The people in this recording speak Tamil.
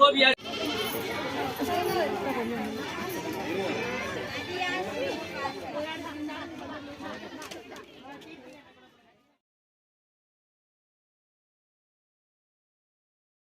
கோபியா